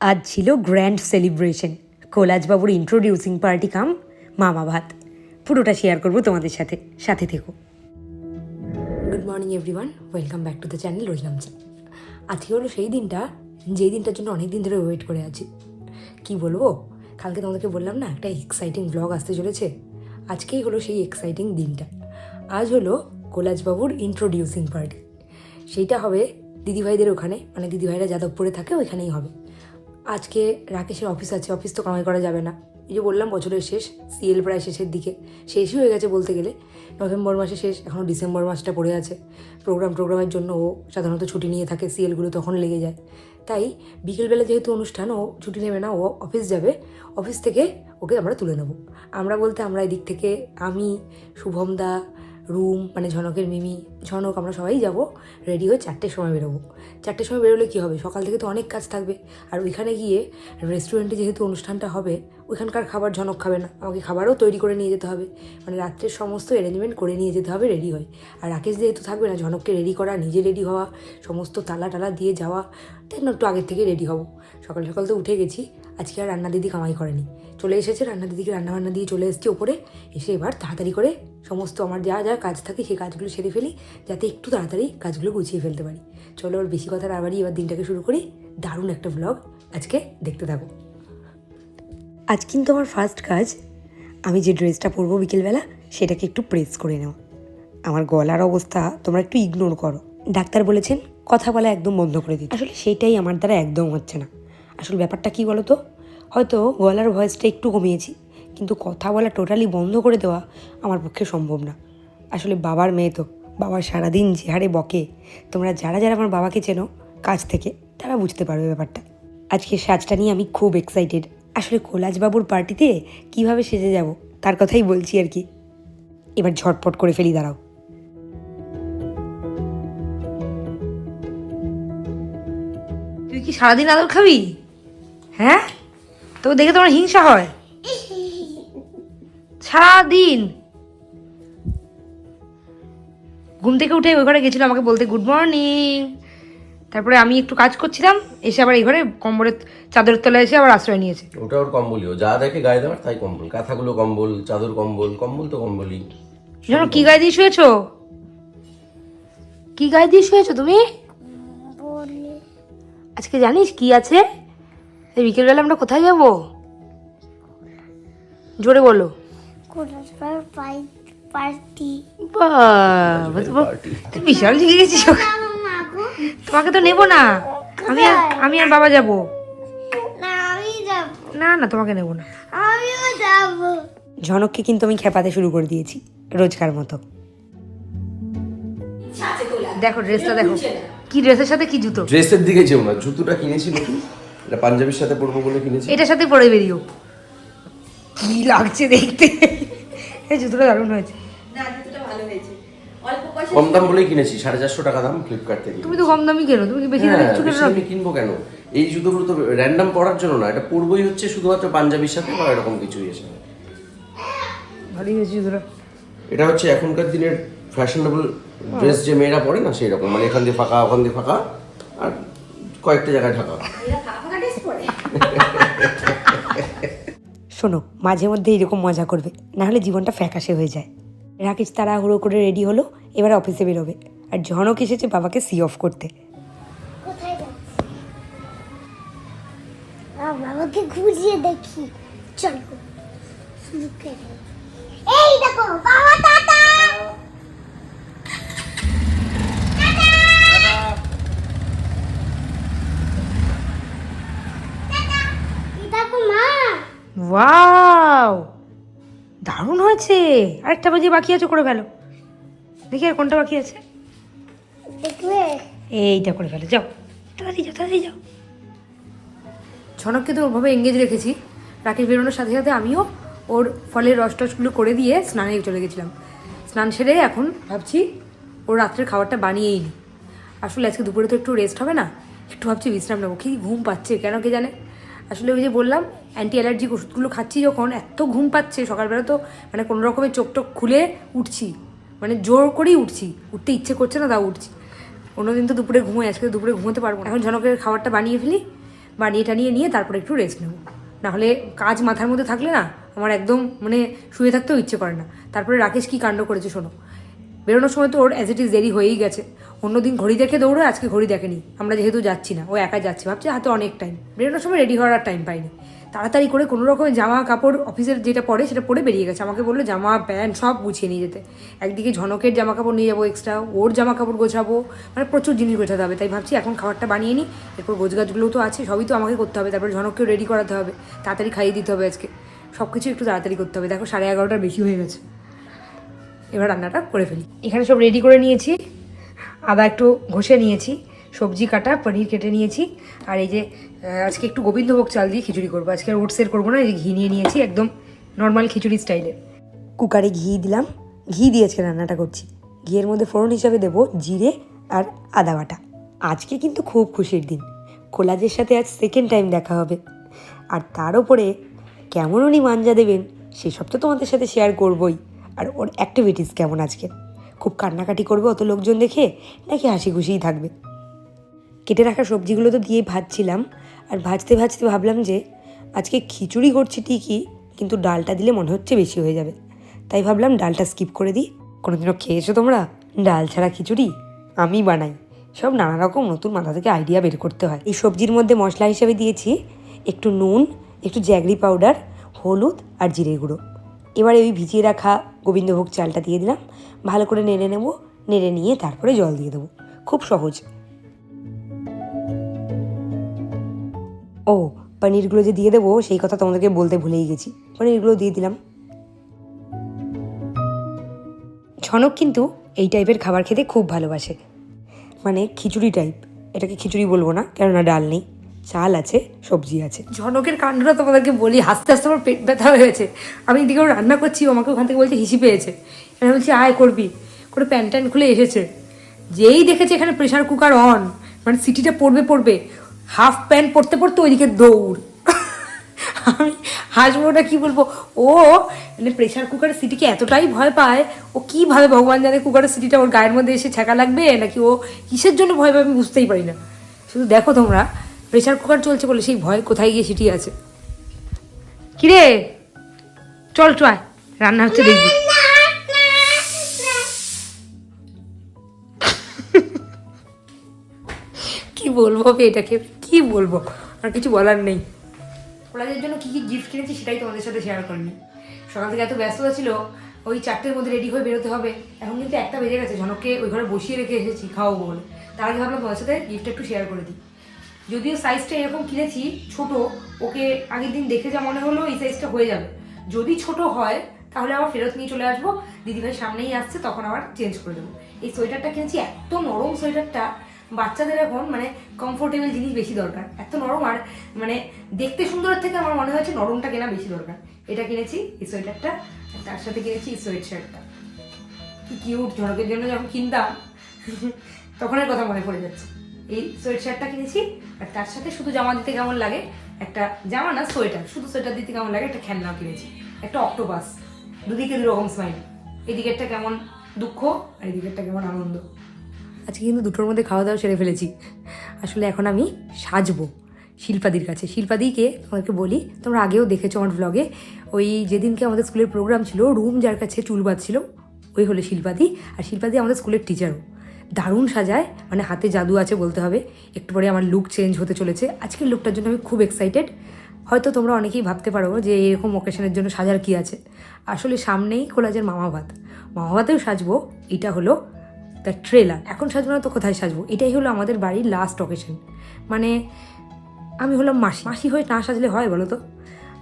আজ ছিল grand celebration কোলাজবাবুর ইন্ট্রোডিউসিং পার্টি কাম মামা ভাত। পুরোটা শেয়ার করব তোমাদের সাথে। সাথে থেকো। Good morning everyone welcome back to the channel Roznamcha আজকে হলো সেই দিনটা, যেই দিনটার জন্য অনেক দিন ধরে ওয়েট করে আছি। কি বলব? কালকে তোমাদেরকে বললাম না, একটা এক্সাইটিং ব্লগ আসতে চলেছে। আজকেই হলো সেই এক্সাইটিং দিনটা। আজ হলো কোলাজবাবুর ইন্ট্রোডিউসিং পার্টি সেইটা হবে দিদিভাইদের ওখানে মানে দিদিভাইরা যাদবপুরে থাকে, ওইখানেই হবে। আজকে রাকেশের অফিস আছে, অফিস তো কামাই করা যাবে না। এই যে বললাম, বছরের শেষ, সিএল প্রায় শেষের দিকে। শেষই হয়ে গেছে বলতে গেলে। নভেম্বর মাসে শেষ এখনও ডিসেম্বর মাসটা পড়ে আছে। প্রোগ্রাম টোগ্রামের জন্য ও সাধারণত ছুটি নিয়ে থাকে, সিএলগুলো তখন লেগে যায়। তাই বিকেলবেলা যেহেতু অনুষ্ঠান, ও ছুটি নেবে না, ও অফিস যাবে। অফিস থেকে ওকে আমরা তুলে নেব। আমরা বলতে আমরা এদিক থেকে আমি, শুভম দা রুম মানে ঝনকের মিমি, ঝনক, আমরা সবাই যাব রেডি হয়ে চারটের সময় বেরোবো। চারটের সময় বেরোলে কী হবে? সকাল থেকে তো অনেক কাজ থাকবে। আর ওইখানে গিয়ে রেস্টুরেন্টে যেহেতু অনুষ্ঠানটা হবে, ওইখানকার খাবার ঝনক খাবে না। আমাকে খাবারও তৈরি করে নিয়ে যেতে হবে। মানে রাত্রের সমস্ত অ্যারেঞ্জমেন্ট করে নিয়ে যেতে হবে রেডি হয়। আর রাকেশ যেহেতু থাকবে না, ঝনককে রেডি করা, নিজে রেডি হওয়া, সমস্ত তালা টালা দিয়ে যাওয়া তাই একটু আগের থেকে রেডি হব। সকাল সকাল তো উঠে গেছি, আজকে আর রান্না দিদি কামাই করেনি। চলে এসেছে, রান্না দিদিকে রান্না বান্না দিয়ে চলে এসেছি ওপরে। এসে এবার তাড়াতাড়ি করে সমস্ত আমার যা যা কাজ থাকে সেই কাজগুলো সেরে ফেলি, যাতে একটু তাড়াতাড়ি কাজগুলো গুছিয়ে ফেলতে পারি। চলো ওর বেশি কথা না বাড়ি এবার দিনটাকে শুরু করি। দারুণ একটা ব্লগ আজকে দেখতে থাকো। আজ কিন্তু আমার ফার্স্ট কাজ, আমি যে ড্রেসটা পরবো বিকেলবেলা, সেটাকে একটু প্রেস করে নেওয়া। আমার গলার অবস্থা তোমরা একটু ইগনোর করো। ডাক্তার বলেছেন, কথা বলা একদম বন্ধ করে দিতে। আসলে সেইটাই আমার দ্বারা একদম হচ্ছে না। আসলে ব্যাপারটা কি বলো তো হয়তো গলার ভয়েসটা একটু কমিয়েছি। কিন্তু কথা বলা টোটালি বন্ধ করে দেওয়া আমার পক্ষে সম্ভব না। আসলে বাবার মেয়ে তো, বাবা সারাদিন যে হারে বকে। তোমরা যারা যারা আমার বাবাকে চেনো কাজ থেকে তারা বুঝতে পারবে ব্যাপারটা। আজকে সাজটা নিয়ে আমি খুব এক্সাইটেড আসলে কোলাজবাবুর পার্টিতে কীভাবে সেজে যাব, তার কথাই বলছি আর কি। এবার ঝটপট করে ফেলি, দাঁড়াও। তুই কি সারাদিন আদর খাবি? হ্যাঁ? তো দেখে তোমার হিংসা হয়। সারাদিন। ঘুম থেকে উঠে ওই ঘরে গেছিল আমাকে বলতে গুড মর্নিং তারপরে আমি একটু কাজ করছিলাম এসে আবার এই ঘরে কম্বলের চাদরের তলায় এসে আবার আশ্রয় নিয়েছে। ওটা ওর কম্বলই ও যা দেখে গায়ে দেওয়ার তাই কম্বল। কাঁথাগুলো কম্বল চাদর কম্বল কম্বল তো কম্বলই। জানো কি গায়ে দিয়ে শুয়েছো? কি গায়ে দিয়ে শুয়েছো তুমি? আজকে জানিস কি আছে? এই বিকেলবেলা আমরা কোথায় যাব? জোরে বলো। বিশাল জিগে গেছিস তোমাকে তো নেব না আমি আমি আর বাবা যাব না না তোমাকে নেব না ঝনককে কিন্তু আমি খেপাতে শুরু করে দিয়েছি রোজকার মতো দেখো ড্রেসটা দেখো কি ড্রেসের সাথে কি জুতো ড্রেসের দিকে যেও না জুতোটা কিনেছি নতুন এটা পাঞ্জাবির সাথে পরবো বলে কিনেছি এটার সাথে পরে বেরিও কি লাগছে দেখতে? এই জুতোটা দারুণ হয়েছে। কম দাম বলেই কিনেছি সাড়ে চারশো টাকা দাম ফ্লিপকার্ট থেকে তুমি তো কম দামি কেনো? তুমি কি বেশি দামি হ্যাঁ কিছু কেনো? দামে কিনবো কেন? এই জুতোগুলো তো র্যান্ডাম পরার জন্য না এটা পরবই হচ্ছে শুধুমাত্র পাঞ্জাবির সাথে বা এরকম কিছুই এসে ভালোই হয়েছে জুতোটা। এটা হচ্ছে এখনকার দিনের ফ্যাশনেবল ড্রেস যে মেয়েরা পরে না সেই রকম মানে এখান দিয়ে ফাঁকা ওখান দিয়ে ফাঁকা আর কয়েকটা জায়গায় ঢাকা শোনো, মাঝে মধ্যে এরকম মজা করবে না হলে জীবনটা ফ্যাকাশে হয়ে যায়। রাকেশ তাড়াহুড়ো করে রেডি হলো, এবার অফিসে বেরোবে। আর ঝনক এসেছে বাবাকে সি অফ করতে। বাবাকে ঘুরিয়ে দেখি। চলো এই দেখো, বাবা দেখো মা ওয়াও! দারুণ হয়েছে! আরেকটা বাজে বাকি আছে, করে ফেলো। দেখি আর কোনটা বাকি আছে। এইটা করে ফেলো, যাও। তাড়াতাড়ি যাও তাড়াতাড়ি যাও। ঝনককে তো ওভাবে এঙ্গেজ রেখেছি। রাকেশ বেরোনোর সাথে সাথে আমিও ওর ফলের রস টসগুলো করে দিয়ে স্নানে চলে গেছিলাম। স্নান সেরে এখন ভাবছি ওর রাত্রের খাবারটা বানিয়েই নিই। আসলে আজকে দুপুরে তো একটু রেস্ট হবে না, একটু ভাবছি বিশ্রাম নেব। কি ঘুম পাচ্ছে, কেন কে জানে? আসলে ওই যে বললাম অ্যান্টি অ্যালার্জিক ওষুধগুলো খাচ্ছি যখন, এত ঘুম পাচ্ছে, সকালবেলা তো মানে কোনো রকমের চোখ টোক খুলে উঠছি। মানে জোর করেই উঠছি। উঠতে ইচ্ছে করছে না, তাও উঠছি। অন্যদিন তো দুপুরে ঘুমোই, আজকে দুপুরে ঘুমোতে পারব এখন ঝনকের খাবারটা বানিয়ে ফেলি, বানিয়ে টানিয়ে নিয়ে তারপরে একটু রেস্ট নেব। নাহলে কাজ মাথার মধ্যে থাকলে না, আমার একদম মানে শুয়ে থাকতেও ইচ্ছে করে না। তারপরে রাকেশ কী কাণ্ড করেছে শোনো। বেরোনোর সময় তো ওর অ্যাজ ইট ইজ দেরি হয়েই গেছে। অন্যদিন ঘড়ি দেখে দৌড়ো, আজকে ঘড়ি দেখেনি। আমরা যেহেতু যাচ্ছি না, ও একা যাচ্ছে, ভাবছে হাতে অনেক টাইম বেরোনোর সময় রেডি হওয়ার টাইম পাইনি। তাড়াতাড়ি করে কোনো রকমের জামা কাপড় অফিসের যেটা পরে, সেটা পরে বেরিয়ে গেছে। আমাকে বলল, জামা প্যান্ট সব গুছিয়ে নিয়ে যেতে। একদিকে ঝনকের জামা কাপড় নিয়ে যাব এক্সট্রা ওর জামা কাপড় গোছাবো। মানে প্রচুর জিনিস গোছাতে হবে। তাই ভাবছি এখন খাবারটা বানিয়ে নিই। এরপর গোছগাছগুলোও তো আছে, সবই তো আমাকে করতে হবে। তারপর ঝনককেও রেডি করাতে হবে। তাড়াতাড়ি খাইয়ে দিতে হবে আজকে। সব কিছু একটু তাড়াতাড়ি করতে হবে। দেখো, সাড়ে এগারোটার বেশি হয়ে গেছে। এবার রান্নাটা করে ফেলি। এখানে সব রেডি করে নিয়েছি। আদা একটু ঘষে নিয়েছি। সবজি কাটা, পনির কেটে নিয়েছি। আর এই যে আজকে একটু গোবিন্দভোগ চাল দিয়ে খিচুড়ি করব। আজকে আর ওটসের করব না, এই যে ঘি নিয়ে নিয়েছি, একদম নর্মাল খিচুড়ি স্টাইলের কুকারে ঘি দিলাম। ঘি দিয়ে আজকে রান্নাটা করছি। ঘিয়ের মধ্যে ফোড়ন হিসাবে দেবো জিরে আর আদা বাটা। আজকে কিন্তু খুব খুশির দিন। কোলাজের সাথে আজ সেকেন্ড টাইম দেখা হবে। আর তার ওপরে কেমন উনি মাঞ্জা দেবেন, সেসব তো তোমাদের সাথে শেয়ার করবই। আর ওর অ্যাক্টিভিটিস কেমন আজকে? খুব কান্নাকাটি করবে অত লোকজন দেখে, নাকি হাসি খুশিই থাকবে? কেটে রাখা সবজিগুলো তো দিয়ে ভাজছিলাম, আর ভাজতে ভাজতে ভাবলাম যে, আজকে খিচুড়ি করছি ঠিকই, কিন্তু ডালটা দিলে মনে হচ্ছে বেশি হয়ে যাবে। তাই ভাবলাম ডালটা স্কিপ করে দিই। কোনোদিনও খেয়েছো তোমরা? ডাল ছাড়া খিচুড়ি? আমি বানাই। সব নানা রকম নতুন মাথা থেকে আইডিয়া বের করতে হয়। এই সবজির মধ্যে মশলা হিসেবে দিয়েছি একটু নুন, একটু জ্যাগরি পাউডার হলুদ আর জিরে গুঁড়ো। এবারে ওই ভিজিয়ে রাখা গোবিন্দভোগ চালটা দিয়ে দিলাম। ভালো করে নেড়ে নেব, নেড়ে নিয়ে তারপরে জল দিয়ে দেবো। খুব সহজ। ও, পনিরগুলো যে দিয়ে দেবো, সেই কথা তোমাদেরকে বলতে ভুলেই গেছি। পনিরগুলো দিয়ে দিলাম। ছনক কিন্তু এই টাইপের খাবার খেতে খুব ভালোবাসে। মানে খিচুড়ি টাইপ এটাকে খিচুড়ি বলব না, কেননা ডাল নেই। চাল আছে, সবজি আছে। ঝনকের কাণ্ডটা তোমাদেরকে বলি, হাসতে হাসতে আমার পেট ব্যথা হয়েছে। আমি এদিকেও রান্না করছি আমাকে ওখান থেকে বলছে, হিসি পেয়েছে। আমি বলছি, আয় করবি। করে প্যান ট্যান খুলে এসেছে। যেই দেখেছে এখানে প্রেশার কুকার অন মানে সিটিটা পড়বে পড়বে। হাফ প্যান্ট পড়তে পরতে ওইদিকে দৌড়। আমি হাসবো না, কি বলব? ও মানে প্রেশার কুকারের সিটিকে এতটাই ভয় পায়, ও কীভাবে ভগবান জানে কুকারের সিটিটা ওর গায়ের মধ্যে এসে ছ্যাঁকা লাগবে? নাকি ও কিসের জন্য ভয় পাবে আমি বুঝতেই পারি না। শুধু দেখো তোমরা প্রেশার কুকার চলছে বলে সেই ভয় কোথায় গিয়ে সিটি আছে? কিরে? চল চল রান্না হচ্ছে দেখবি। কি বলব এটাকে? কি বলব? আর কিছু বলার নেই। ওনাদের জন্য কী কী গিফট কিনেছি সেটাই তোমাদের সাথে শেয়ার করিনি। সকাল থেকে এত ব্যস্ততা ছিল ওই চারটের মধ্যে রেডি হয়ে বেরোতে হবে। এখন কিন্তু একটা বেজে গেছে জনককে ওই ঘরে বসিয়ে রেখে এসেছি খাওয়াবো বলে। তার আগে ভাবলাম তোমাদের সাথে গিফটটা একটু শেয়ার করে দিই। যদিও সাইজটা এরকম কিনেছি, ছোট, ওকে আগের দিন দেখে যা মনে হলো এই সাইজটা হয়ে যাবে। যদি ছোট হয়, তাহলে আবার ফেরত নিয়ে চলে আসব। দিদিভাই সামনেই আসছে, তখন আবার চেঞ্জ করে দেবো। এই সোয়েটারটা কিনেছি, এত নরম সোয়েটারটা বাচ্চাদের এখন মানে কমফোর্টেবল জিনিস বেশি দরকার। এত নরম আর মানে দেখতে সুন্দরের থেকে আমার মনে হয়েছে নরমটা কেনা বেশি দরকার। এটা কিনেছি, এই সোয়েটারটা তার সাথে কিনেছি এই সোয়েট শার্টটা কি কিউট ঝড়কের জন্য যখন কিনতাম, তখনের কথা মনে পড়ে যাচ্ছে। এই সোয়েট শার্টটা কিনেছি, আর তার সাথে শুধু জামা দিতে কেমন লাগে? একটা জামা না সোয়েটার শুধু সোয়েটার দিতে কেমন লাগে? একটা খেলনাও কিনেছি, একটা অক্টোপাস দুদিকে দুরকম স্মাইল এদিকেরটা কেমন দুঃখ, আর এদিকেরটা কেমন আনন্দ। আজকে কিন্তু দুটোর মধ্যে খাওয়া দাওয়া সেরে ফেলেছি। আসলে এখন আমি সাজবো শিল্পাদির কাছে। শিল্পাদিকে তোমাদেরকে বলি, তোমরা আগেও দেখেছ আমার ব্লগে ওই যেদিনকে আমাদের স্কুলের প্রোগ্রাম ছিল রুম যার কাছে চুল বাঁধছিল, ওই হলো শিল্পাদি। আর শিল্পাদি আমাদের স্কুলের টিচারও দারুণ সাজায় মানে হাতে জাদু আছে বলতে হবে। একটু পরে আমার লুক চেঞ্জ হতে চলেছে। আজকের লুকটার জন্য আমি খুব এক্সাইটেড হয়তো তোমরা অনেকেই ভাবতে পারো যে এরকম ওকেশনের জন্য সাজার কি আছে। আসলে সামনেই কোলাজের মামা ভাত। মামা ভাতেও সাজবো, এটা হলো দ্য ট্রেলার এখন সাজবো না তো কোথায় সাজবো? এটাই হলো আমাদের বাড়ির লাস্ট অকেশন মানে আমি হলাম মাসি। মাসি হয়ে না সাজলে হয় বলো তো?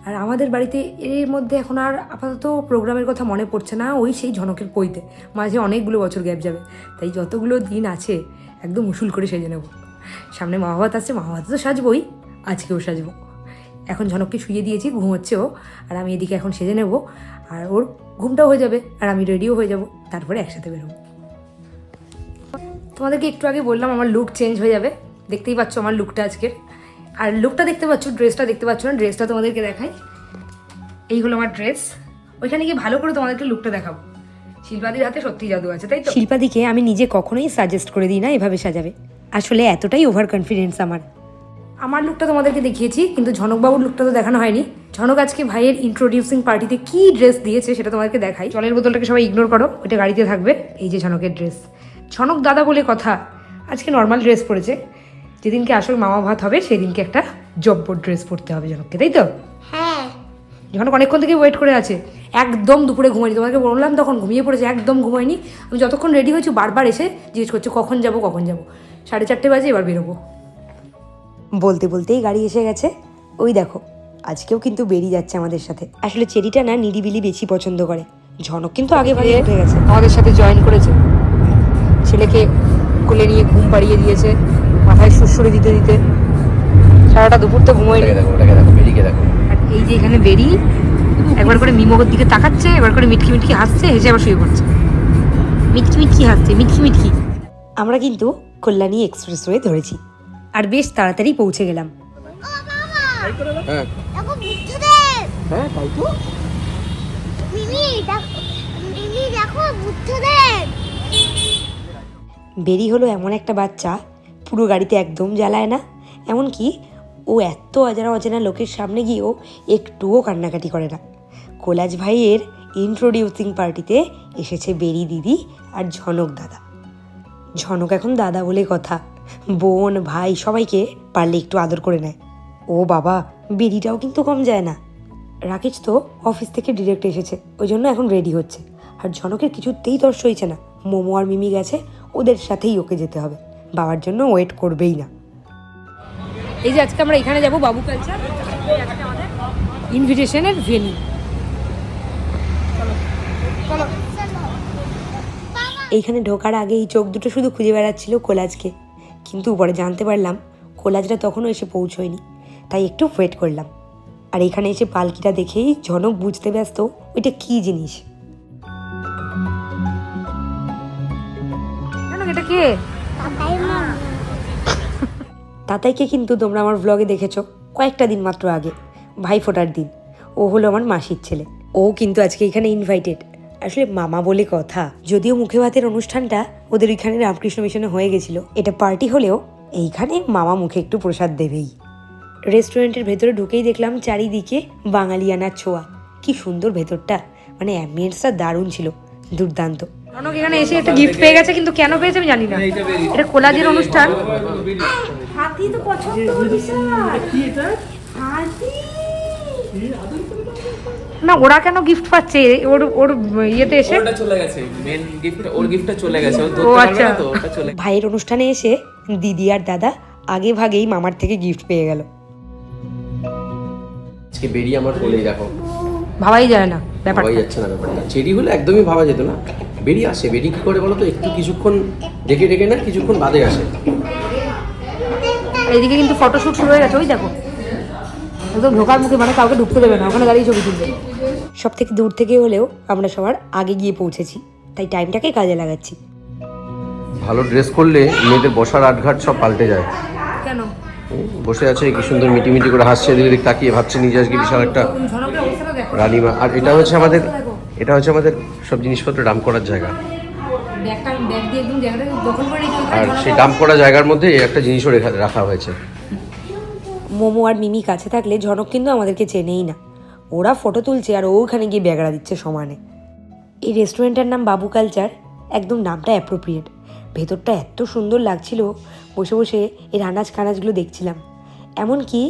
আর আমাদের বাড়িতে এর মধ্যে এখন আর আপাতত প্রোগ্রামের কথা মনে পড়ছে না, ওই সেই ঝনকের পইতে। মাঝে অনেকগুলো বছর গ্যাপ যাবে। তাই যতগুলো দিন আছে, একদম উসুল করে সেজে নেব। সামনে মাহাভাত আসছে মাহাভাতে তো সাজবই, আজকেও সাজবো। এখন ঝনককে শুয়ে দিয়েছি ঘুমোচ্ছে ও, আর আমি এদিকে এখন সেজে নেব, আর ওর ঘুমটাও হয়ে যাবে, আর আমি রেডিও হয়ে যাব, তারপরে একসাথে বেরোবো। তোমাদেরকে একটু আগে বললাম, আমার লুক চেঞ্জ হয়ে যাবে। দেখতেই পাচ্ছ আমার লুকটা আজকের। আর লুকটা দেখতে পাচ্ছ ড্রেসটা দেখতে পাচ্ছ না ড্রেসটা তোমাদেরকে দেখাই। এই হলো আমার ড্রেস ওইখানে গিয়ে ভালো করে তোমাদেরকে লুকটা দেখাবো। শিল্পাদির হাতে সত্যি জাদু আছে তাই তো? শিল্পাদিকে আমি নিজে কখনোই সাজেস্ট করে দিই না এভাবে সাজাবে। আসলে এতটাই ওভার কনফিডেন্স আমার। আমার লুকটা তোমাদেরকে দেখিয়েছি কিন্তু ঝনকবাবুর লুকটা তো দেখানো হয়নি। ঝনক আজকে ভাইয়ের ইন্ট্রোডিউসিং পার্টিতে কি ড্রেস দিয়েছে সেটা তোমাদেরকে দেখাই। জলের বোতলটাকে সবাই ইগনোর করো ওইটা গাড়িতে থাকবে এই যে ঝনকের ড্রেস ঝনক দাদা বলে কথা আজকে নর্মাল ড্রেস পরেছে। যেদিনকে আসল মামা ভাত হবে সেদিনকে একটা জব্বর ড্রেস পরতে হবে ঝনককে তাই তো? হ্যাঁ। অনেকক্ষণ থেকে ওয়েট করে আছে। একদম দুপুরে ঘুমায়নি। তোমাকে বললাম তখন ঘুমিয়ে পড়েছে একদম ঘুমাইনি আমি যতক্ষণ রেডি হয়েছি বারবার এসে জিজ্ঞেস করছে কখন যাব কখন যাব? সাড়ে চারটে বাজে এবার বেরোবো। বলতে বলতেই গাড়ি এসে গেছে। ওই দেখো আজকেও কিন্তু বেরিয়ে যাচ্ছে আমাদের সাথে। আসলে চেরিটা না নিরিবিলি বেশি পছন্দ করে। ঝনক কিন্তু আগে ভাগে উঠে গেছে। আমাদের সাথে জয়েন করেছে। ছেলেকে কোলে নিয়ে ঘুম পাড়িয়ে দিয়েছে। মাথায় সুরসুরি দিতে দিতে সারাটা দুপুর তো ঘুমোয়নি দেখো ওটাকে দেখো বেরিয়ে দেখো। আর এই যে এখানে বেরি একবার করে মিমোগের দিকে তাকাচ্ছে এবার করে মিটকি মিটকি হাসছে হেসে আবার শুয়ে পড়ছে। মিটকি মিটকি হাসছে মিটকি মিটকি। আমরা কিন্তু কল্যাণী এক্সপ্রেসওয়ে ধরেছি। আর বেশ তাড়াতাড়ি পৌঁছে গেলাম। হ্যাঁ দেখো বুদ্ধদেব হ্যাঁ তাই তো। মিমি দেখো মিমি দেখো বুদ্ধদেব বেরি হলো এমন একটা বাচ্চা পুরো গাড়িতে একদম জ্বালায় না। এমনকি ও এত অজানা অজানা লোকের সামনে গিয়েও একটুও কান্নাকাটি করে না। কোলাজ ভাইয়ের ইন্ট্রোডিউসিং পার্টিতে এসেছে বেরি দিদি আর ঝনক দাদা। ঝনক এখন দাদা বলে কথা। বোন, ভাই সবাইকে পারলে একটু আদর করে নেয়। ও বাবা, বেরিটাও কিন্তু কম যায় না। রাকেশ তো অফিস থেকে ডিরেক্ট এসেছে, ওই জন্য এখন রেডি হচ্ছে। আর ঝনকের কিছুতেই তর সইছে না। মোমো আর মিমি গেছে, ওদের সাথেই ওকে যেতে হবে। বাবার জন্য ওয়েট করবেই না। এই যে আজকে আমরা এখানে যাব বাবু কালচার ইনভিটেশনের ভেনি এইখানে ঢোকার আগে এই চোখ দুটো শুধু খুঁজে বেড়াচ্ছিল কোলাজকে। কিন্তু পরে জানতে পারলাম কোলাজটা তখনও এসে পৌঁছয়নি। তাই একটু ওয়েট করলাম। আর এখানে এসে পালকিটা দেখেই ঝনক বুঝতে ব্যস্ত ওইটা কি জিনিস? এটা কে? তাতাইকে কিন্তু তোমরা আমার ব্লগে দেখেছ কয়েকটা দিন মাত্র আগে, ভাই ফোটার দিন। ও হলো আমার মাসির ছেলে। ও কিন্তু আজকে এখানে ইনভাইটেড আসলে মামা বলে কথা, যদিও মুখে ভাতের অনুষ্ঠানটা ওদের ওইখানে রামকৃষ্ণ মিশনে হয়ে গেছিল, এটা পার্টি হলেও এইখানে মামা মুখে একটু প্রসাদ দেবেই। রেস্টুরেন্টের ভেতরে ঢুকেই দেখলাম চারিদিকে বাঙালিয়ানার ছোঁয়া। কি সুন্দর ভেতরটা মানে অ্যাম্বিয়েন্সটা দারুণ ছিল, দুর্দান্ত। রনক এখানে এসে একটা গিফট পেয়ে গেছে কিন্তু কেন পেয়েছে আমি জানি না। এটা কোলাজের অনুষ্ঠান। হাতি তো পছন্দ হাতি। না ওরা কেন গিফট পাচ্ছে? ওর ওর ইয়েতে এসে? ওটা চলে গেছে মেন গিফট ওর গিফটটা চলে গেছে। ও ও ধরতে পারবে আচ্ছা। ভাইয়ের অনুষ্ঠানে এসে দিদি আর দাদা আগে ভাগেই মামার থেকে গিফট পেয়ে গেল। আজকে বেরিয়ে আমার কোলেই দেখো। ভাবাই যায় না ব্যাপারটা। ভাবাই যাচ্ছে না ব্যাপারটা। চেরি হলে একদমই ভাবা যেত না। বেরিয়ে আসে। বেরিয়ে কি করে বলো তো একটু কিছুক্ষণ ডেকে ডেকে না কিছুক্ষণ বাদে আসে। এইদিকে কিন্তু ফটোশুট শুরু হয়ে গেছে ওই দেখো। একদম ঢোকার মুখে মানে কাউকে ঢুকতে দেবে না ওখানে দাঁড়িয়ে ছবি তুলবে। সব থেকে দূর থেকে হলেও আমরা সবার আগে গিয়ে পৌঁছেছি তাই টাইমটাকে কাজে লাগাচ্ছি। ভালো ড্রেস করলে মেয়েদের বসার আটঘাট সব পাল্টে যায়। কেন? বসে আছে কি সুন্দর মিটিমিটি করে হাসছে এদিক তাকিয়ে ভাবছে নিজে আজকে বিশাল একটা রানীমা। আর এটা হচ্ছে আমাদের এটা হচ্ছে আমাদের সব জিনিসপত্র ডাম্প করার জায়গা। ব্যাগটা ব্যাগ দিয়ে একদম জায়গাটা দখল করে নিয়েছে আর সেই ডাম্প করা জায়গার মধ্যে একটা জিনিসও রাখা হয়েছে। মোমো আর মিমি কাছে থাকলে ঝনক কিন্তু আমাদেরকে চেনেই না। ওরা ফটো তুলছে আর ওখানে গিয়ে ব্যাগড়া দিচ্ছে সমানে। এই রেস্টুরেন্টের নাম বাবু কালচার একদম নামটা অ্যাপ্রোপ্রিয়েট ভেতরটা এত সুন্দর লাগছিল বসে বসে এর রানাজ কানাজগুলো দেখছিলাম। এমনকি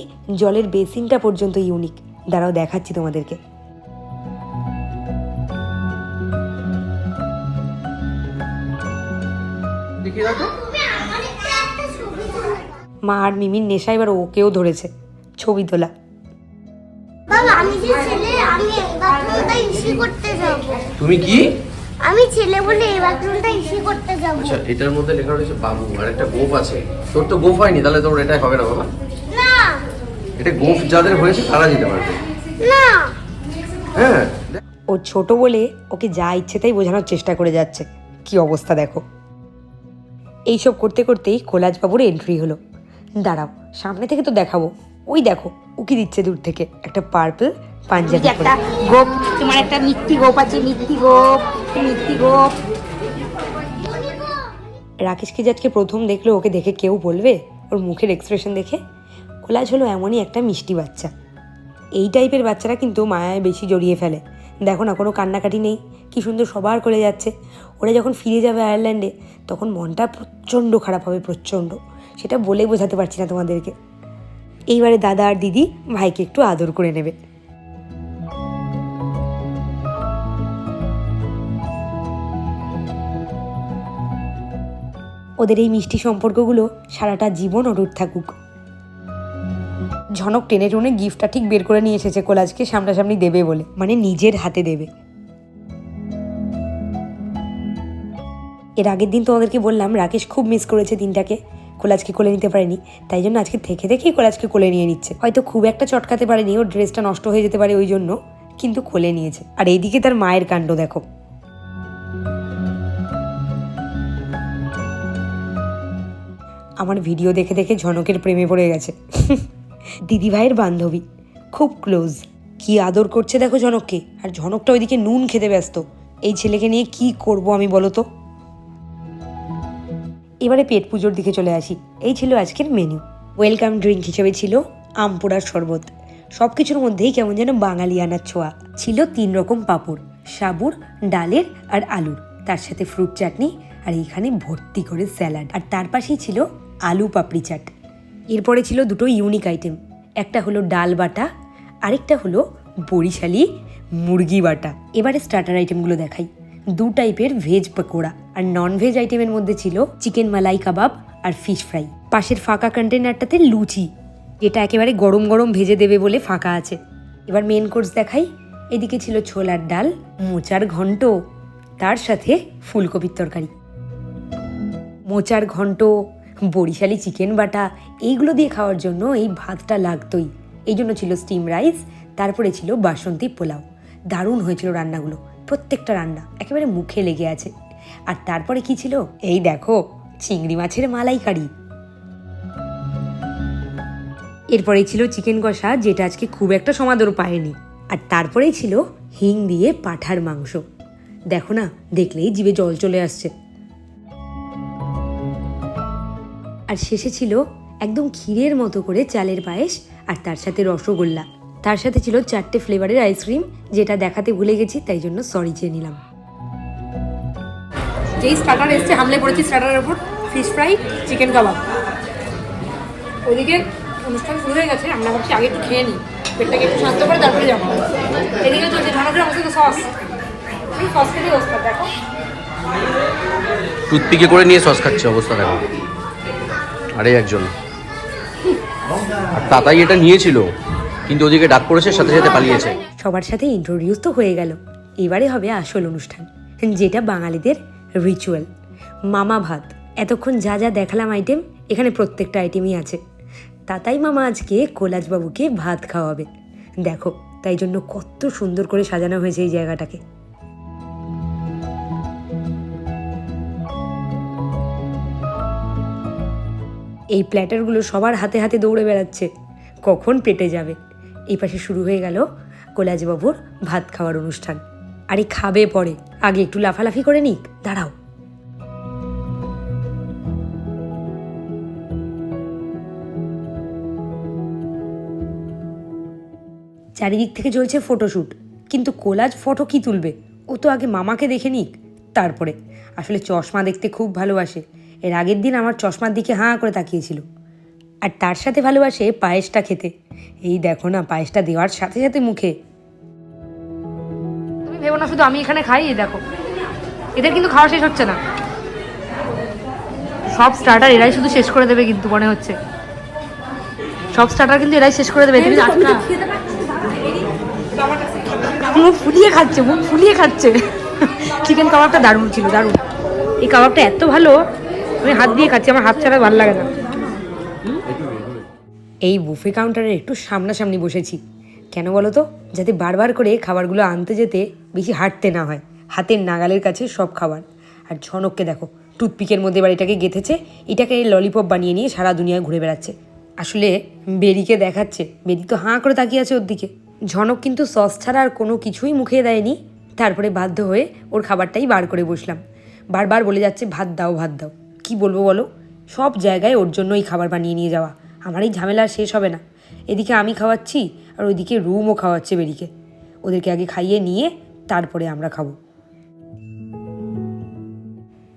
জলের বেসিনটা পর্যন্ত ইউনিক দাঁড়াও দেখাচ্ছি তোমাদেরকে। ছবি তুলে মা আর মিমির নেশা এবার ওকেও ধরেছে ছবি তোলা। বাবা আমি যে ছেলে আমি এই বাথরুমটা ইসি করতে যাব। তুমি কি? আমি ছেলে বলে এই বাথরুমটা ইসি করতে যাব। আচ্ছা এটার মধ্যে লেখা রয়েছে বাবু আর একটা গোফ আছে। তোর তো গোফ হয়নি তাহলে তোর এটা হবে না বাবা? না। এটা গোফ যাদের হয়েছে তারা যেতে পারবে। না। হ্যাঁ। ও ছোট বলে ওকে যা ইচ্ছে তাই বোঝানোর চেষ্টা করে যাচ্ছে। কি অবস্থা দেখো। এইসব করতে করতেই কোলাজবাবুর এন্ট্রি হলো। দাঁড়াও সামনে থেকে তো দেখাবো। ওই দেখো উকি দিচ্ছে দূর থেকে। একটা পার্পল পাঞ্জাবি একটা গোপ তোমার একটা মিথ্যি গোপ আছে মিথ্যি গোপ মিথ্যি গোপ। রাকেশকে যে আজকে প্রথম দেখল ওকে দেখে কেউ বলবে? ওর মুখের এক্সপ্রেশন দেখে? কোলাজ হলো এমনই একটা মিষ্টি বাচ্চা। এই টাইপের বাচ্চারা কিন্তু মায়ায় বেশি জড়িয়ে ফেলে। দেখো না, কোনো কান্নাকাটি নেই। কি সুন্দর সবার করে যাচ্ছে। ওরা যখন ফিরে যাবে আয়ারল্যান্ডে, তখন মনটা প্রচণ্ড খারাপ হবে, প্রচণ্ড। সেটা বলে বোঝাতে পারছি না তোমাদেরকে। এইবারে দাদা আর দিদি ভাইকে একটু আদর করে নেবে। ওদের এই মিষ্টি সম্পর্কগুলো সারাটা জীবন অটুট থাকুক। ঝনক টেনে টুনে গিফটটা ঠিক বের করে নিয়ে এসেছে কোলাজকে, সামনাসামনি দেবে বলে। মানে নিজের হাতে দেবে। এর আগের দিন তোমাদেরকে বললাম, রাকেশ খুব মিস করেছে দিনটাকে। কোলাজকে কোলে নিতে পারেনি। তাই জন্য আজকে থেকে থেকেই কোলাজকে কোলে নিয়ে নিচ্ছে। হয়তো খুব একটা চটকাতে পারেনি, ওর ড্রেসটা নষ্ট হয়ে যেতে পারে ওই জন্য কিন্তু কোলে নিয়েছে। আর এইদিকে তার মায়ের কাণ্ড, দেখো। আমার ভিডিও দেখে দেখে ঝনকের প্রেমে পড়ে গেছে। দিদিভাইয়ের বান্ধবী। খুব ক্লোজ কি আদর করছে দেখো ঝনককে আর ঝনকটা ওইদিকে নুন খেতে ব্যস্ত। এই ছেলেকে নিয়ে কি করব আমি বলো তো? এবারে পেট পুজোর দিকে চলে আসি। এই ছিল আজকের মেনু ওয়েলকাম ড্রিঙ্ক হিসেবে ছিল আমপোড়ার শরবত। সব কিছুর মধ্যেই কেমন যেন বাঙালি আনার ছোঁয়া। ছিল তিন রকম পাঁপড়। সাবুর, ডালের আর আলুর। তার সাথে ফ্রুট চাটনি আর এইখানে ভর্তি করে স্যালাড আর তার পাশেই ছিল আলু পাপড়ি চাট। এরপরে ছিল দুটো ইউনিক আইটেম একটা হলো ডাল বাটা, আরেকটা হলো বরিশালি মুরগি বাটা। এবারে স্টার্টার আইটেমগুলো দেখাই। দু টাইপের ভেজ পকোড়া আর নন ভেজ আইটেমের মধ্যে ছিল চিকেন মালাই কাবাব আর ফিশ ফ্রাই পাশের ফাঁকা কন্টেনারটাতে লুচি এটা একেবারে গরম গরম ভেজে দেবে বলে ফাঁকা আছে। এবার মেন কোর্স দেখাই। এদিকে ছিল ছোলার ডাল, মোচার ঘন্ট, তার সাথে ফুলকপির তরকারি। মোচার ঘন্ট বরিশালি চিকেন বাটা, এইগুলো দিয়ে খাওয়ার জন্য এই ভাতটা লাগতোই। এই জন্য ছিল স্টিম রাইস তারপরে ছিল বাসন্তী পোলাও। দারুণ হয়েছিল রান্নাগুলো, প্রত্যেকটা রান্না একেবারে মুখে লেগে আছে। আর তারপরে কি ছিল? এই দেখো, চিংড়ি মাছের মালাইকারি। এরপরে ছিল চিকেন কষা, যেটা আজকে খুব একটা সমাদর পায়নি। আর তারপরেই ছিল হিং দিয়ে পাঠার মাংস। দেখো না, দেখলেই জিভে জল চলে আসছে। আর শেষে ছিল একদম ক্ষীরের মতো করে চালের পায়েস আর তার সাথে রসগোল্লা। তার সাথে ছিল চারটে ফ্লেভারের আইসক্রিম যেটা দেখাতে ভুলে গেছি তাই জন্য সরি চেয়ে নিলাম। যেই স্টার্টার এসছে হামলে পড়েছি স্টার্টারের উপর ফিশ ফ্রাই চিকেন কাবাব ওইদিকে অনুষ্ঠান শুরু হয়ে গেছে আমরা ভাবছি আগে একটু খেয়ে নিই। পেটটাকে একটু শান্ত করে তারপরে যাব। এদিকে চলছে ঝনকের অবস্থা তো সস সস খেতে অবস্থা দেখো। টুথপিকে করে নিয়ে সস খাচ্ছে অবস্থা দেখো। আরে একজন। আর তাতাই এটা নিয়েছিল, কিন্তু ওদিকে ডাক পড়েছে, সাথে সাথে পালিয়েছে। সবার সাথে ইন্ট্রোডিউস তো হয়ে গেল। এবারে হবে আসল অনুষ্ঠান, যেটা বাঙালিদের রিচুয়াল মামা ভাত, এতক্ষণ যা যা দেখালাম আইটেম এখানে প্রত্যেকটা আইটেমই আছে। তাতাই মামা আজকে কোলাজবাবুকে ভাত খাওয়াবে। দেখো, তাই জন্য কত সুন্দর করে সাজানো হয়েছে এই জায়গাটাকে। এই প্ল্যাটারগুলো সবার হাতে হাতে দৌড়ে বেড়াচ্ছে। কখন পেটে যাবে? এই পাশে শুরু হয়ে গেল কোলাজবাবুর ভাত খাওয়ার অনুষ্ঠান। আরে খাবে পরে। আগে একটু লাফালাফি করে নিক। দাঁড়াও। চারিদিক থেকে চলছে ফটোশ্যুট কিন্তু কোলাজ ফটো কি তুলবে? ও তো আগে মামাকে দেখে নিক। তারপরে। আসলে চশমা দেখতে খুব ভালোবাসে। এর আগের দিন আমার চশমার দিকে হাঁ করে তাকিয়েছিল। আর তার সাথে ভালোবাসে পায়েসটা খেতে। এই দেখো না পায়েসটা দেওয়ার সাথে সাথে মুখে। তুমি ভেবো না শুধু আমি এখানে খাই এই দেখো। এদের কিন্তু খাওয়া শেষ হচ্ছে না। সব স্টার্টার এরাই শুধু শেষ করে দেবে কিন্তু মনে হচ্ছে। সব স্টার্টার কিন্তু এরাই শেষ করে দেবে। তুমি মুখ ফুলিয়ে খাচ্ছে মুখ ফুলিয়ে খাচ্ছে। চিকেন কাবাবটা দারুণ ছিল দারুণ। এই কাবাবটা এত ভালো আমি হাত দিয়ে খাচ্ছি, আমার হাত ছাড়া ভালো লাগে না। এই বুফে কাউন্টারে একটু সামনাসামনি বসেছি। কেন বলো তো? যাতে বারবার করে খাবারগুলো আনতে যেতে বেশি হাঁটতে না হয়। হাতের নাগালের কাছে সব খাবার। আর ঝনককে দেখো, টুথপিকের মধ্যে এবার এটাকে গেঁথেছে, এটাকে ললিপপ বানিয়ে নিয়ে সারা দুনিয়ায় ঘুরে বেড়াচ্ছে। আসলে বেরিকে দেখাচ্ছে, বেরি তো হাঁ করে তাকিয়ে আছে ওর দিকে। ঝনক কিন্তু সস ছাড়া আর কোনো কিছুই মুখে দেয়নি। তারপরে বাধ্য হয়ে ওর খাবারটাই বার করে বসলাম। বারবার বলে যাচ্ছে, ভাত দাও ভাত দাও। কি বলব বলো? সব জায়গায় ওর জন্য এই খাবার বানিয়ে নিয়ে যাওয়া। আমার এই ঝামেলা শেষ হবে না। এদিকে আমি খাওয়াচ্ছি আর ওইদিকে রুমও খাওয়াচ্ছে বেরিকে। ওদেরকে আগে খাইয়ে নিয়ে তারপরে আমরা খাব।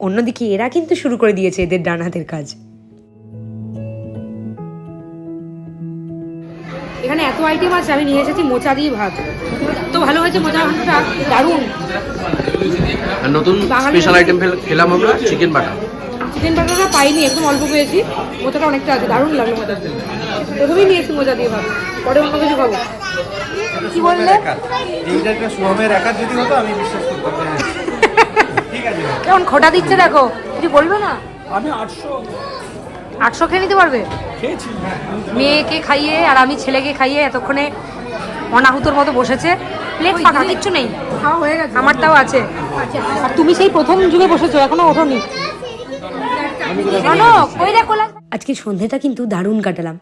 অন্যদিকে এরা কিন্তু শুরু করে দিয়েছে এদের ডান হাতের কাজ। এখানে এত আইটেম আছে আমি নিয়ে এসেছি মোচা দিয়ে ভাত। তো ভালো হয়েছে মোচা ভাতটা? দারুণ। নতুন স্পেশাল আইটেম খেলাম আমরা চিকেন বাটা। চিকেন বাটারটা পাইনি একদম অল্প পেয়েছি। মোচাটা অনেকটা আছে দারুণ লাগল মোচা প্রথমেই নিয়েছি মোচা দিয়ে ভাত পরে অন্য কিছু খাব কি বললে? হ্যাঁ। ঠিক আছে। কেমন খোটা দিচ্ছে দেখো কিছু বলবে না? আমি আটশো। আটশো খেয়ে নিতে পারবে? মেয়েকে খাইয়ে আর আমি ছেলেকে খাইয়ে এতক্ষণে অনাহুতর মতো বসেছে। প্লেট ফাঁকা কিচ্ছু নেই। খাওয়া হয়ে গেছে। আমারটাও আছে। আর তুমি সেই প্রথম যুগে বসেছো এখনও ওঠোনি? আজকে সন্ধেটা কিন্তু দারুণ কাটালাম।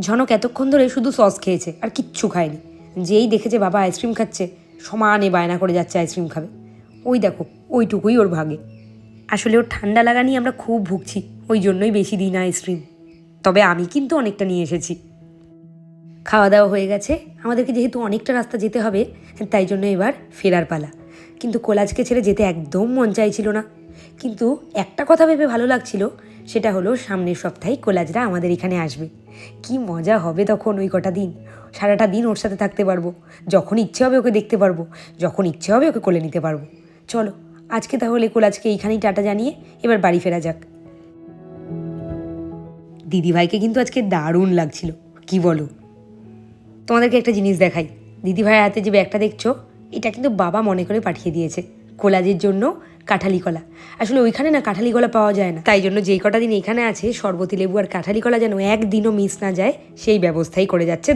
ঝনক এতক্ষণ ধরে শুধু সস খেয়েছে আর কিচ্ছু খায়নি। যেই দেখেছে বাবা আইসক্রিম খাচ্ছে সমানে বায়না করে যাচ্ছে আইসক্রিম খাবে। ওই দেখো ওইটুকুই ওর ভাগে। আসলে ওর ঠান্ডা লাগা নিয়ে আমরা খুব ভুগছি ওই জন্যই বেশি দিই না আইসক্রিম তবে আমি কিন্তু অনেকটা নিয়ে এসেছি। খাওয়া দাওয়া হয়ে গেছে আমাদেরকে যেহেতু অনেকটা রাস্তা যেতে হবে তাই জন্য এবার ফেরার পালা। কিন্তু কোলাজকে ছেড়ে যেতে একদম মন চাইছিল না। কিন্তু একটা কথা ভেবে ভালো লাগছিল, সেটা হলো সামনের সপ্তাহে কোলাজরা আমাদের এখানে আসবে। কি মজা হবে তখন ওই কটা দিন। সারাটা দিন ওর সাথে থাকতে পারব। যখন ইচ্ছে হবে ওকে দেখতে পারব। যখন ইচ্ছে হবে ওকে কোলে নিতে পারব। চলো, আজকে তাহলে কোলাজকে এইখানেই টাটা জানিয়ে এবার বাড়ি ফেরা যাক। দিদিভাইকে কিন্তু আজকে দারুণ লাগছিল। কি বলো? তোমাদেরকে একটা জিনিস দেখাই। দিদিভাইয়ের হাতে যে ব্যাগটা দেখছ, এটা কিন্তু বাবা মনে করে পাঠিয়ে দিয়েছে। কোলাজের জন্য কাঁঠালি কলা আসলে ওইখানে না কাঁঠালি কলা পাওয়া যায় না। তাই জন্য যেই কটা দিন এখানে আছে সরবতি লেবু আর কাঁঠালি কলা যেন একদিনও মিস না যায় সেই ব্যবস্থাই করে যাচ্ছে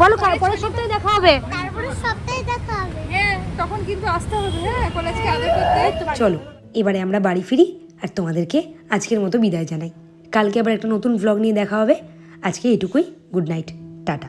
বলো সপ্তাহে দেখা হবে। তারপরে সপ্তাহে দেখা হবে। হ্যাঁ তখন কিন্তু আসতে হবে। হ্যাঁ কলেজকে আদর করতে চলো এবারে আমরা বাড়ি ফিরি আর তোমাদেরকে আজকের মতো বিদায় জানাই। কালকে আবার একটা নতুন ভ্লগ নিয়ে দেখা হবে। আজকে এটুকুই গুড নাইট টাটা।